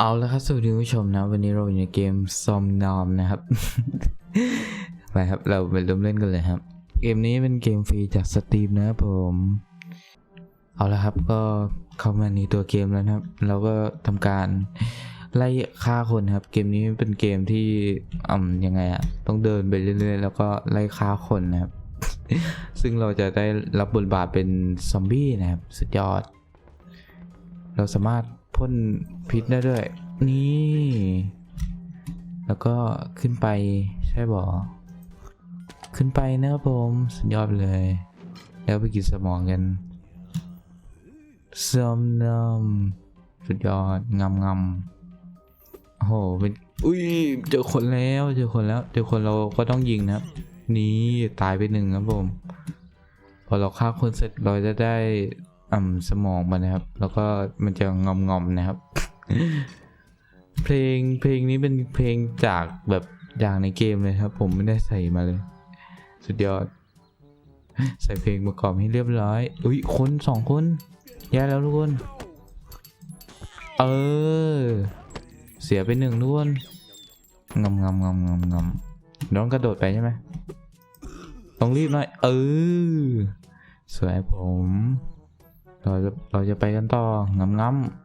เอาละครับสวัสดีคุณผู้ชมนะ วันนี้เราอยู่ในเกมซอมนอมนะครับ ไปครับเราไปเริ่มเล่นกันเลยครับ เกมนี้เป็นเกมฟรีจากสตรีมนะครับผม เอาละครับก็เข้ามาในตัวเกมแล้วนะครับ เราก็ทำการไล่ฆ่าคนครับ เกมนี้เป็นเกมที่อืมยังไงอะต้องเดินไปเรื่อยๆ แล้วก็ไล่ฆ่าคนนะครับ ซึ่งเราจะได้รับบทบาทเป็นซอมบี้นะครับ สุดยอด เราสามารถ พ่นพิษได้ด้วย นี่ แล้วก็ขึ้นไปใช่บอขึ้นไปนะครับผมสุดยอดเลย แล้วไปกินสมองกันซอมนำสุดยอดงำงำโอ้โหเป็นอุ้ยเจอคนแล้วเจอคนแล้วเจอคนเราก็ต้องยิงนะครับ นี่ตายไปหนึ่งครับผม พอเราฆ่าคนเสร็จเราจะได้ อ่ำสมองมันนะครับ แล้วก็มันจะงอมงอมๆนะครับ เพลงเพลงนี้เป็นเพลงจากแบบอย่างในเกมเลยครับ ผมไม่ได้ใส่มาเลย สุดยอด ใส่เพลงประกอบให้เรียบร้อย อุ้ยคนสองคนแย่แล้วทุกคน เออ เสียไปหนึ่งทุกคนงำงำงำงำงำน้องกระโดดไปใช่ไหมต้องรีบหน่อย เออ สวยผม เราจะเราจะไปกันต่องำง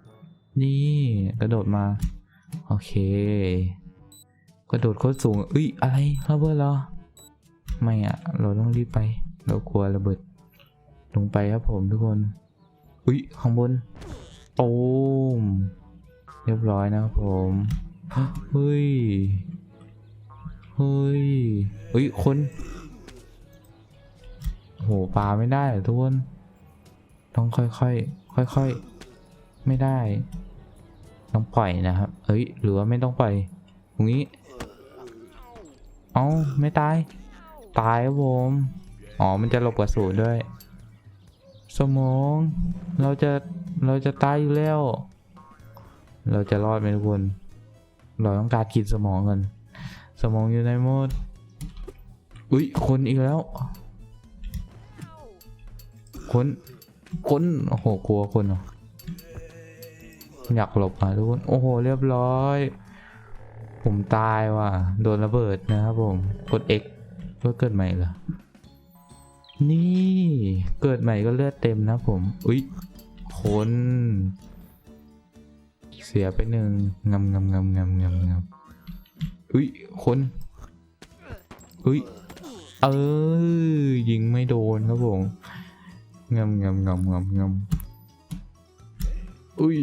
ำนี่กระโดดมา โอเค กระโดดโคตรสูงเอ้ยอะไรระเบิดเหรอไม่อะเราต้องรีบไป เรากลัวระเบิด ลงไปครับผมทุกคนอุ้ยข้างบนตูมเรียบร้อยนะครับผมเฮ้ยเฮ้ยเฮ้ยคนโหปลาไม่ได้เหรอทุกคน ต้องค่อยๆ ค่อยๆ ไม่ได้ ต้องปล่อยนะครับ เอ้ย หรือว่าไม่ต้องปล่อยตรงนี้ เอ้าไม่ตาย ตายครับผม อ๋อ มันจะหลบกระสุนด้วย สมอง เราจะ เราจะตายอยู่แล้ว เราจะรอดไหมทุกคน เราต้องการกินสมองกัน สมองอยู่ในโหมด อุ้ย คนอีกแล้ว คน คนโอ้โหกลัวคนเหรออยากหลบอะทุกคนโอ้โหเรียบร้อย ผมตายว่ะโดนระเบิดนะครับผมกด X เพื่อเกิดใหม่เหรอนี่เกิดใหม่ก็เลือดเต็มนะผมอุ๊ยคนเสียไปหนึ่งงำงำงำงำงำงำอุ๊ยคนอุ๊ยเออยิงไม่โดนครับผม งำงำงำงำงำอุ้ย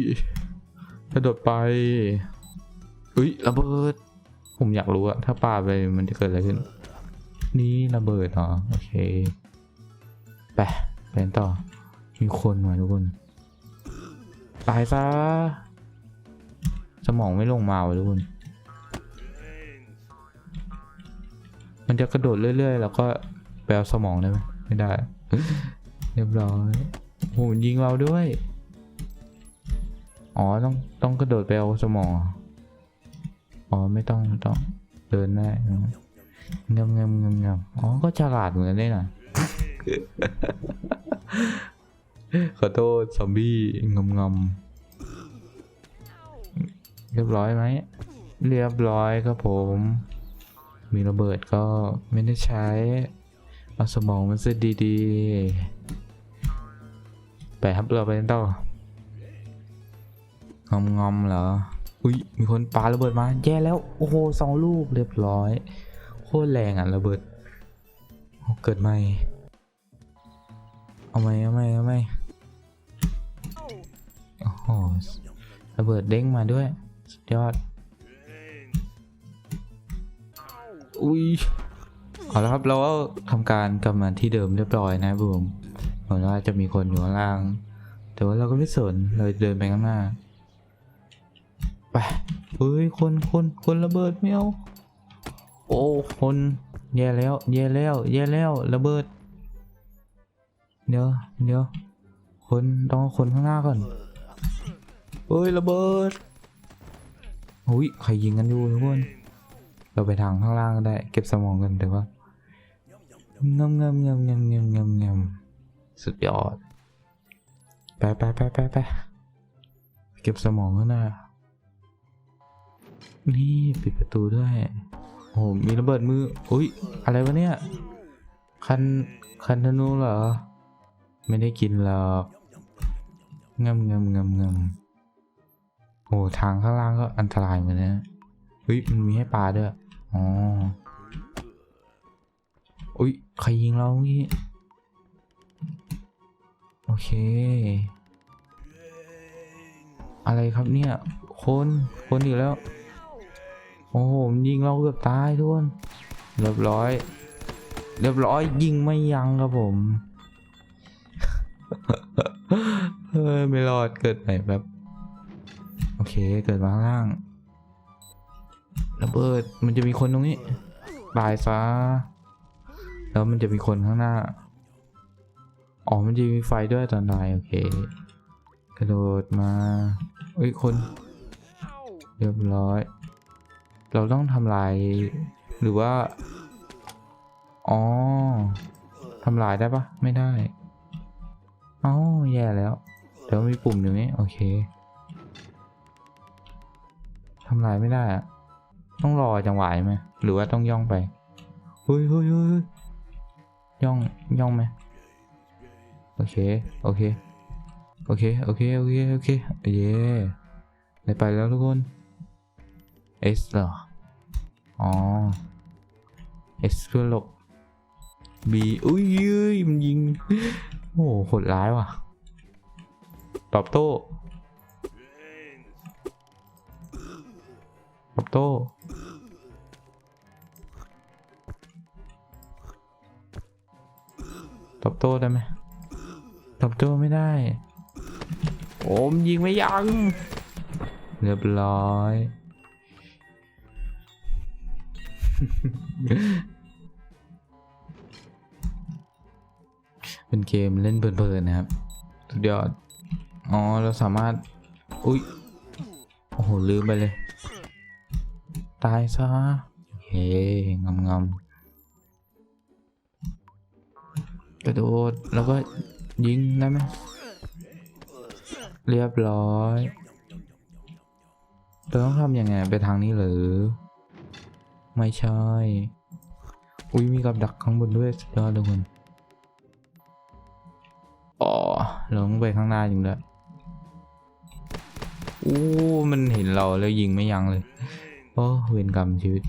กระโดดไป อุ้ยระเบิด ผมอยากรู้อะถ้าปาไปมันจะเกิดอะไรขึ้น นี่ระเบิดเหรอ โอเค ไปไปต่อ มีคนมาทุกคน ตายซะ สมองไม่ลงมาว่ะทุกคน มันจะกระโดดเรื่อยๆ แล้วก็ไปเอาสมองได้ไหมไม่ได้ เรียบร้อยโหมันยิงเราด้วย อ๋อต้องต้องกระโดดไปเอาสมองอ๋อไม่ต้องไม่ต้องเดินได้งำงำงำงำอ๋อก็ฉลาดเหมือนกันได้น่ะขอโทษซอมบี้งำงำเรียบร้อยไหมเรียบร้อยครับผม มีระเบิดก็ไม่ได้ใช้ เอาสมองมันซะดีๆ ไปครับเราไปต่องอมงอมๆเหรอ อุ้ยมีคนปาระเบิดมา แย่แล้ว โอ้โหสองลูกเรียบร้อย โคตรแรงอะระเบิด เกิดใหม่เอาไหมเอาไหมเอาไหมโอ้โหระเบิดเด้งมาด้วย สุดยอด อุ้ยเอาละครับเราก็ทำการกลับมาที่เดิมเรียบร้อยนะครับผม มือนว่าจะมีคนอยู่ข้างล่าง แต่ว่าเราก็ไม่สนเราเดินไปข้างหน้าไปเฮ้ยคนคนคนระเบิดไม่เอาโอ้คนแย่แล้วแย่แล้วแย่แล้วระเบิดเดี๋ยวเดี๋ยวคนต้องคนข้างหน้าก่อนเฮ้ยระเบิดอุ้ยใครยิงกันอยู่ทุกคนเราไปทางข้างล่างก็ได้ เก็บสมองกันแต่ว่าเงำงำงำงำงำงำงำ สุดยอด ไปไปไปไปไปเก็บสมองข้างหน้า นี่ปิดประตูด้วย โอ้มีระเบิดมือ อุ้ย อะไรวะเนี่ย คัน คันธนูเหรอ ไม่ได้กินหรอกงำงำงำงำโอ้ทางข้างล่างก็อันตรายเหมือนนะเฮ้ย มันมีให้ปลาด้วย อ๋อ อุ้ย ใครยิงเราเมื่อกี้ เค อะไรครับเนี่ย คนคนอีกแล้ว โอ้โหยิงเราเกือบตายทุกคนเรียบร้อย เรียบร้อยยิงไม่ยั้งครับผมเฮ้ยไม่รอดเกิดไหนแบบโอเคเกิดมาข้างล่างระเบิดมันจะมีคนตรงนี้บายซะแล้วมันจะมีคนข้างหน้า อ๋อมันจะมีไฟด้วยตอนตายโอเคกระโดดมาเอ้ยคน เรียบร้อย เราต้องทำลายหรือว่า อ๋อทำลายได้ปะไม่ได้เอ้าแย่แล้วเดี๋ยวมีปุ่มอยู่นี้โอเคทำลายไม่ได้อะต้องรอจังหวะไหมหรือว่าต้องย่องไปเฮ้ยเฮ้ยเฮ้ยย่องย่องไหม โอเค โอเค โอเค โอเค โอเค โอเค เย้ได้ไปแล้วทุกคน S เหรอ อ๋อ S เพื่อหลบ B อุ้ยยมันยิง โอ้โหโหดร้ายว่ะ ตอบโต้ตอบโต้ตอบโต้ได้ไหม ตอบโต้ไม่ได้ โอ้มนยิงไม่ยัง้งเรียบร้อย เป็นเกมเล่นเพลินๆนะครับ สุดยอด อ๋อ เราสามารถ อุ๊ยโอ้โห ลืมไปเลย ตายซะ เฮ้งำงำกระโดดแล้วก็ ยิงได้ไหมเรียบร้อยเราต้องทำยังไงไปทางนี้หรือ ไม่ใช่ อุ้ยมีกับดักข้างบนด้วยสุดยอดทุกคนอ๋อเราต้องไปข้างหน้าจริงด้วยอู้มันเห็นเราแล้วยิงไม่ยั้งเลยโอ้เวรกรรมชีวิต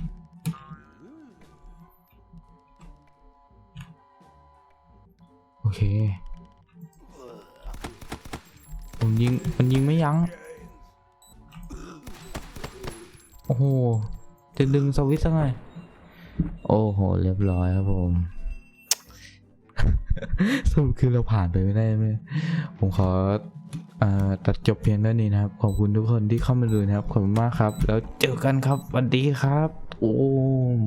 โอเค ผมยิง มันยิงไม่ยัง้ง โอ้โห จะดึงสวิตช์สักหน่อยโอ้โห เรียบร้อยครับผมสรุปคือเราผ่านไปไม่ได้ไหมผมขอเอ่อตัดจบเพียงเท่านี้นะครับ ขอบคุณทุกคนที่เข้ามาดูนะครับ ขอบคุณมากครับ แล้วเจอกันครับสวัสดีครับ โอ้ม